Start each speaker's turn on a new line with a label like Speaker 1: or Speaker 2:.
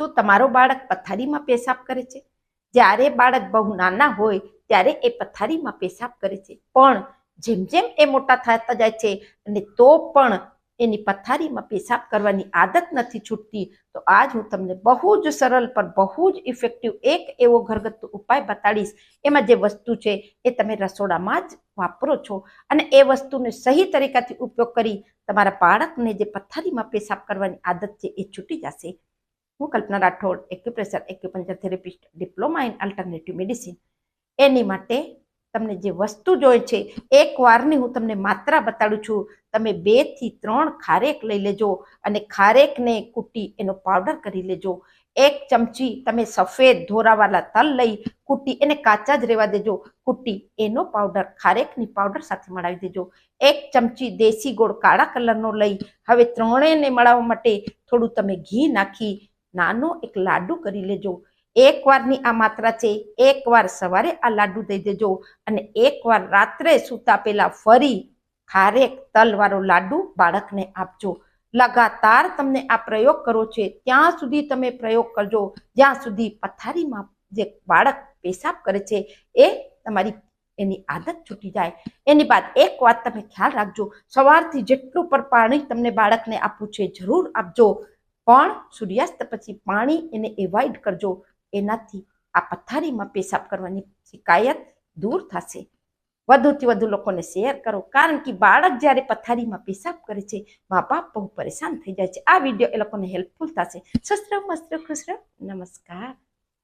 Speaker 1: શું તમારો બાળક પથારીમાં પેશાબ કરે છે? જ્યારે બાળક બહુ નાના હોય, ત્યારે એ પથારીમાં પેશાબ કરે છે. પણ જેમ જેમ એ મોટા થતા જાય છે અને તો પણ એની પથારીમાં પેશાબ કરવાની આદત નથી છૂટતી, તો આજ હું તમને બહુ જ સરળ પણ બહુ જ ઇફેક્ટિવ એક એવો ઘરગથ્થુ ઉપાય બતાડીશ. એમાં જે વસ્તુ છે એ તમે રસોડામાં જ વાપરો છો અને એ વસ્તુને સહી તરીકાથી ઉપયોગ કરી તમારા બાળકને જે પથારીમાં પેશાબ કરવાની આદત છે એ છૂટી જશે. હું Kalpana Rathod acupressure acupuncture therapist, diploma in alternative medicine. એની માટે તમને જે વસ્તુ જોઈએ છે, એક વારની હું તમને માત્રા બતાડું છું. તમે બેથી ત્રણ ખારેક લઈ લેજો અને ખારેકને કૂટી એનો પાવડર કરી લેજો. એક ચમચી તમે સફેદ ધોરાવાળા તલ લઈ કૂટી એને કાચા જ રહેવા દેજો. કૂટી એનો પાવડર, ખારેકની પાવડર સાથે મળાવી દેજો. એક ચમચી દેશી ગોળ કાળા કલરનો લઈ. હવે ત્રણેયને મળાવવા માટે થોડું તમે ઘી નાખી નાનો એક લાડુ કરી લેજો. એકવારની આ માત્રા છે એકવાર સવારે આ લાડુ દઈ દેજો અને એકવાર રાત્રે સૂતા પહેલા ફરી ખારેક તલવાળો લાડુ બાળકને આપજો. લગાતાર તમને આ પ્રયોગ કરો છે, ત્યાં સુધી તમે પ્રયોગ કરજો. જ્યાં સુધી પથારીમાં જે બાળક પેશાબ કરે છે, એ તમારી, એની આદત છૂટી જાય. એની બાદ એક વાત તમે ખ્યાલ રાખજો, સવારથી જેટલું પણ પાણી તમને બાળકને આપવું છે, જરૂર આપજો. પણ સૂર્યાસ્ત પછી પાણી એને એવોઇડ કરજો. એનાથી આ પથારીમાં પેશાબ કરવાની શિકાયત દૂર થશે. વધુથી વધુ લોકોને શેર કરો. કારણ કે બાળક જ્યારે પથારીમાં પેશાબ કરે છે મા બાપ બહુ પરેશાન થઈ જાય છે. આ વીડિયો એ લોકોને હેલ્પફુલ થશે. સસ્ત્ર મસ્ત્ર ખુશ રહો નમસ્કાર.